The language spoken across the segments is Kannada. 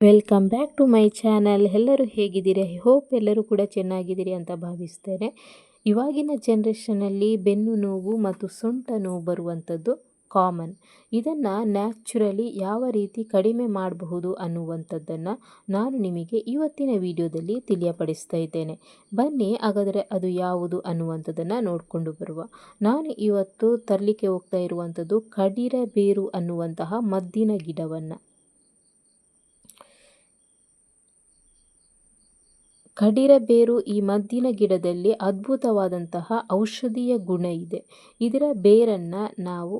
Welcome back to my channel ಎಲ್ಲರೂ ಹೇಗಿದ್ದೀರಿ? ಹೋಪ್ ಎಲ್ಲರೂ ಕೂಡ ಚೆನ್ನಾಗಿದ್ದೀರಿ ಅಂತ ಭಾವಿಸ್ತೇನೆ. ಇವಾಗಿನ ಜನ್ರೇಷನಲ್ಲಿ ಬೆನ್ನು ನೋವು ಮತ್ತು ಸೊಂಟ ನೋವು ಬರುವಂಥದ್ದು ಕಾಮನ್ ಇದನ್ನು ನ್ಯಾಚುರಲಿ ಯಾವ ರೀತಿ ಕಡಿಮೆ ಮಾಡಬಹುದು ಅನ್ನುವಂಥದ್ದನ್ನು ನಾನು ನಿಮಗೆ ಇವತ್ತಿನ ವಿಡಿಯೋದಲ್ಲಿ ತಿಳಿಯಪಡಿಸ್ತಾ ಇದ್ದೇನೆ. ಬನ್ನಿ, ಹಾಗಾದರೆ ಅದು ಯಾವುದು ಅನ್ನುವಂಥದ್ದನ್ನು ನೋಡಿಕೊಂಡು ಬರುವ. ನಾನು ಇವತ್ತು ತರಲಿಕ್ಕೆ ಹೋಗ್ತಾ ಇರುವಂಥದ್ದು ಕಡಿರ ಬೇರು ಅನ್ನುವಂತಹ ಮದ್ದಿನ ಗಿಡವನ್ನು. ಕಡಿರಬೇರು ಈ ಮದ್ದಿನ ಗಿಡದಲ್ಲಿ ಅದ್ಭುತವಾದಂತಹ ಔಷಧೀಯ ಗುಣ ಇದೆ. ಇದರ ಬೇರನ್ನು ನಾವು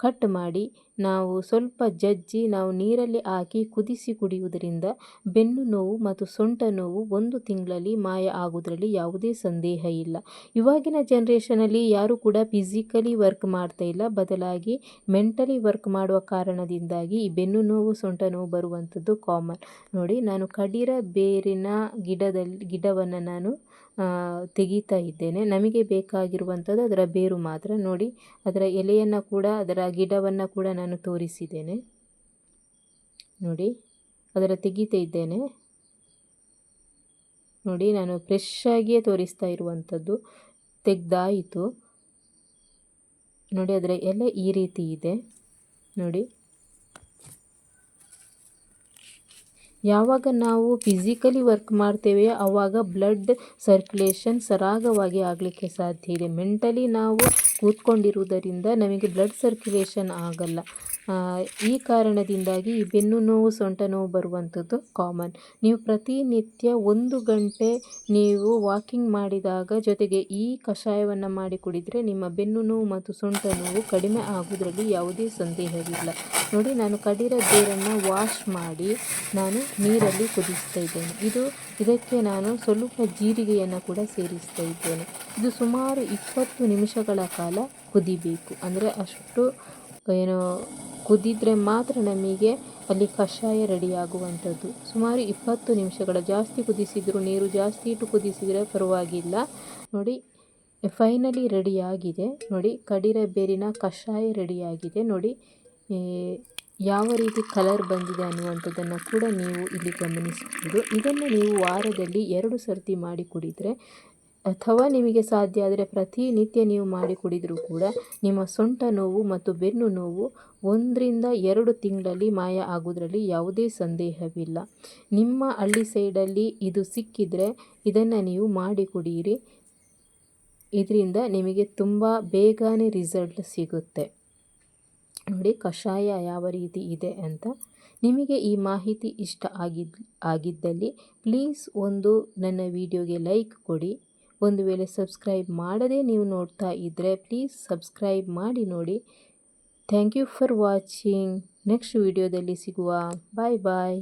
ಕಟ್ ಮಾಡಿ ನಾವು ಸ್ವಲ್ಪ ಜಜ್ಜಿ ನಾವು ನೀರಲ್ಲಿ ಹಾಕಿ ಕುದಿಸಿ ಕುಡಿಯುವುದರಿಂದ ಬೆನ್ನು ನೋವು ಮತ್ತು ಸೊಂಟ ನೋವು ಒಂದು ತಿಂಗಳಲ್ಲಿ ಮಾಯ ಆಗುವುದರಲ್ಲಿ ಯಾವುದೇ ಸಂದೇಹ ಇಲ್ಲ. ಇವಾಗಿನ ಜನ್ರೇಷನಲ್ಲಿ ಯಾರೂ ಕೂಡ ಫಿಸಿಕಲಿ ವರ್ಕ್ ಮಾಡ್ತಾ ಇಲ್ಲ. ಬದಲಾಗಿ ಮೆಂಟಲಿ ವರ್ಕ್ ಮಾಡುವ ಕಾರಣದಿಂದಾಗಿ ಈ ಬೆನ್ನು ನೋವು, ಸೊಂಟ ನೋವು ಬರುವಂಥದ್ದು ಕಾಮನ್ ನೋಡಿ, ನಾನು ಕಡಿರ ಬೇರಿನ ಗಿಡದಲ್ಲಿ ಗಿಡವನ್ನು ನಾನು ತೆಗೀತಾ ಇದ್ದೇನೆ. ನಮಗೆ ಬೇಕಾಗಿರುವಂಥದ್ದು ಅದರ ಬೇರು ಮಾತ್ರ. ನೋಡಿ, ಅದರ ಎಲೆಯನ್ನು ಕೂಡ, ಅದರ ಗಿಡವನ್ನು ಕೂಡ ನಾನು ತೋರಿಸಿದ್ದೇನೆ. ನೋಡಿ, ಅದರ ತೆಗಿತಾ ಇದ್ದೇನೆ. ನೋಡಿ, ನಾನು ಫ್ರೆಶ್ ಆಗಿಯೇ ತೋರಿಸ್ತಾ ಇರುವಂಥದ್ದು ತೆಗ್ದಾಯಿತು. ನೋಡಿ, ಅದರ ಎಲೆ ಈ ರೀತಿ ಇದೆ. ನೋಡಿ. ಯಾವಾಗ ನಾವು ಫಿಸಿಕಲಿ ವರ್ಕ್ ಮಾಡ್ತೇವೆ ಆವಾಗ ಬ್ಲಡ್ ಸರ್ಕ್ಯುಲೇಷನ್ ಸರಾಗವಾಗಿ ಆಗಲಿಕ್ಕೆ ಸಾಧ್ಯ ಇದೆ. ಮೆಂಟಲಿ ನಾವು ಕೂತ್ಕೊಂಡಿರುವುದರಿಂದ ನಮಗೆ ಬ್ಲಡ್ ಸರ್ಕ್ಯುಲೇಷನ್ ಆಗಲ್ಲ. ಈ ಕಾರಣದಿಂದಾಗಿ ಈ ಬೆನ್ನು ನೋವು, ಸೊಂಟ ನೋವು ಬರುವಂಥದ್ದು ಕಾಮನ್ ನೀವು ಪ್ರತಿನಿತ್ಯ ಒಂದು ಗಂಟೆ ನೀವು ವಾಕಿಂಗ್ ಮಾಡಿದಾಗ ಜೊತೆಗೆ ಈ ಕಷಾಯವನ್ನು ಮಾಡಿ ಕುಡಿದರೆ ನಿಮ್ಮ ಬೆನ್ನು ನೋವು ಮತ್ತು ಸೊಂಟ ನೋವು ಕಡಿಮೆ ಆಗೋದ್ರಲ್ಲಿ ಯಾವುದೇ ಸಂದೇಹವಿಲ್ಲ. ನೋಡಿ, ನಾನು ಕಡಿರ ಬೇರನ್ನು ವಾಶ್ ಮಾಡಿ ನಾನು ನೀರಲ್ಲಿ ಕುದಿಸ್ತಾ ಇದ್ದೇನೆ. ಇದು ಇದಕ್ಕೆ ನಾನು ಸ್ವಲ್ಪ ಜೀರಿಗೆಯನ್ನು ಕೂಡ ಸೇರಿಸ್ತಾ ಇದ್ದೇನೆ. ಇದು ಸುಮಾರು ಇಪ್ಪತ್ತು ನಿಮಿಷಗಳ ಕಾಲ ಕುದಿಬೇಕು. ಅಂದರೆ ಅಷ್ಟು ಏನು ಕುದಿದ್ರೆ ಮಾತ್ರ ನಮಗೆ ಅಲ್ಲಿ ಕಷಾಯ ರೆಡಿಯಾಗುವಂಥದ್ದು. ಸುಮಾರು ಇಪ್ಪತ್ತು ನಿಮಿಷಗಳ ಜಾಸ್ತಿ ಕುದಿಸಿದ್ರು ನೀರು ಜಾಸ್ತಿ ಇಟ್ಟು ಕುದಿಸಿದರೆ ಪರವಾಗಿಲ್ಲ. ನೋಡಿ ಫೈನಲಿ ರೆಡಿಯಾಗಿದೆ ನೋಡಿ, ಕಡಿರೆ ಬೇರಿನ ಕಷಾಯ ರೆಡಿಯಾಗಿದೆ ನೋಡಿ ಯಾವ ರೀತಿ ಕಲರ್ ಬಂದಿದೆ ಅನ್ನುವಂಥದ್ದನ್ನು ಕೂಡ ನೀವು ಇಲ್ಲಿ ಗಮನಿಸಬಹುದು. ಇದನ್ನು ನೀವು ವಾರದಲ್ಲಿ ಎರಡು ಸರ್ತಿ ಮಾಡಿ ಕುಡಿದರೆ ಅಥವಾ ನಿಮಗೆ ಸಾಧ್ಯ ಆದರೆ ಪ್ರತಿನಿತ್ಯ ನೀವು ಮಾಡಿ ಕುಡಿದರೂ ಕೂಡ ನಿಮ್ಮ ಸೊಂಟ ನೋವು ಮತ್ತು ಬೆನ್ನು ನೋವು ಒಂದರಿಂದ ಎರಡು ತಿಂಗಳಲ್ಲಿ ಮಾಯ ಆಗೋದ್ರಲ್ಲಿ ಯಾವುದೇ ಸಂದೇಹವಿಲ್ಲ. ನಿಮ್ಮ ಹಳ್ಳಿ ಸೈಡಲ್ಲಿ ಇದು ಸಿಕ್ಕಿದರೆ ಇದನ್ನು ನೀವು ಮಾಡಿ ಕುಡಿಯಿರಿ. ಇದರಿಂದ ನಿಮಗೆ ತುಂಬ ಬೇಗನೆ ರಿಸಲ್ಟ್ ಸಿಗುತ್ತೆ. ನೋಡಿ, ಕಷಾಯ ಯಾವ ರೀತಿ ಇದೆ ಅಂತ. ನಿಮಗೆ ಈ ಮಾಹಿತಿ ಇಷ್ಟ ಆಗಿದ್ದ ಆಗಿದ್ದಲ್ಲಿ ಪ್ಲೀಸ್ ಒಂದು ನನ್ನ ವಿಡಿಯೋಗೆ ಲೈಕ್ ಕೊಡಿ. ಒಂದು ವೇಳೆ ಸಬ್ಸ್ಕ್ರೈಬ್ ಮಾಡದೇ ನೀವು ನೋಡ್ತಾ ಇದ್ದರೆ ಪ್ಲೀಸ್ ಸಬ್ಸ್ಕ್ರೈಬ್ ಮಾಡಿ ನೋಡಿ. Thank you for watching. Next ವಿಡಿಯೋದಲ್ಲಿ ಸಿಗುವ. ಬಾಯ್ ಬಾಯ್.